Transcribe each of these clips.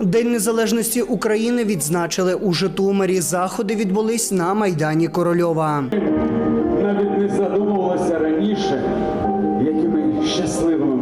День незалежності України відзначили у Житомирі. Заходи відбулись на майдані Корольова. навіть не задумувалися раніше, якими щасливими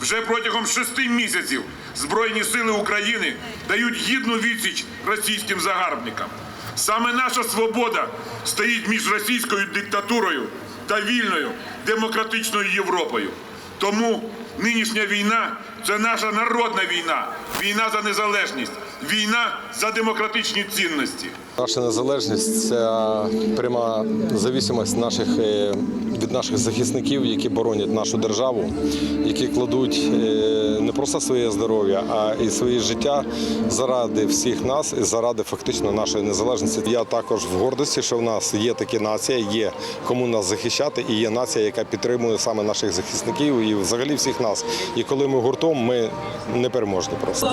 Вже протягом шести місяців Збройні сили України дають гідну відсіч російським загарбникам. Саме наша свобода стоїть між російською диктатурою та вільною демократичною Європою. Тому нинішня війна це наша народна війна, війна за незалежність, війна за демократичні цінності. Наша незалежність це пряма зависимость наших е, від наших захисників, які боронять нашу державу, які кладуть е, не просто своє здоров'я, а і своє життя заради всіх нас і заради фактично нашої незалежності. Я також в гордості, що в нас є такі нація, є кому нас захищати, і є нація, яка підтримує саме наших захисників і взагалі всіх нас. І коли ми гуртом, ми не переможні просто.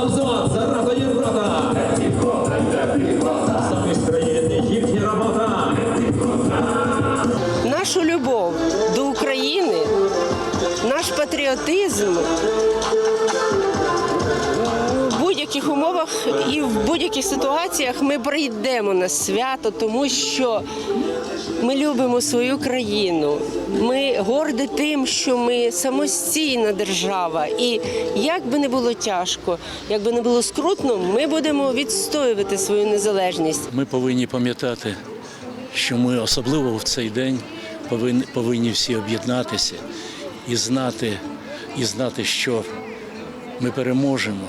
Зараза Єврота! Країни робота! нашу любов до України, наш патріотизм будь-яких умовах і в будь-яких ситуаціях ми прийдемо на свято, тому що ми любимо свою країну. Ми горді тим, що ми самостійна держава. І як би не було тяжко, як би не було скрутно, ми будемо відстоювати свою незалежність. Ми повинні пам'ятати, що ми особливо в цей день повинні, повинні всі об'єднатися і знати, і знати, що ми переможемо.